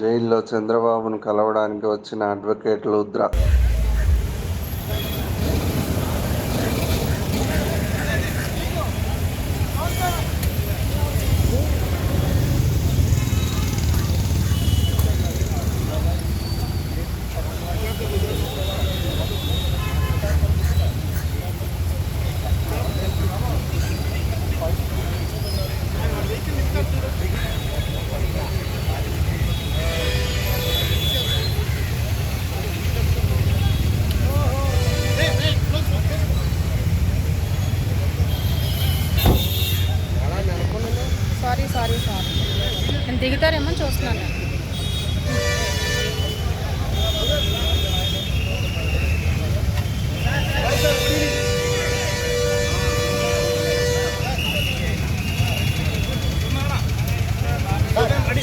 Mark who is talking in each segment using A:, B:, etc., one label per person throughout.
A: జైల్లో చంద్రబాబును కలవడానికి వచ్చిన అడ్వకేట్ లుద్రా
B: నేను దిగుతారేమో అని చూస్తున్నాను
C: ready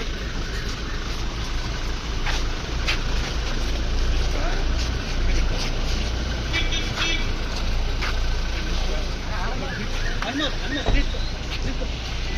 C: I'm not,
D: listo, listo.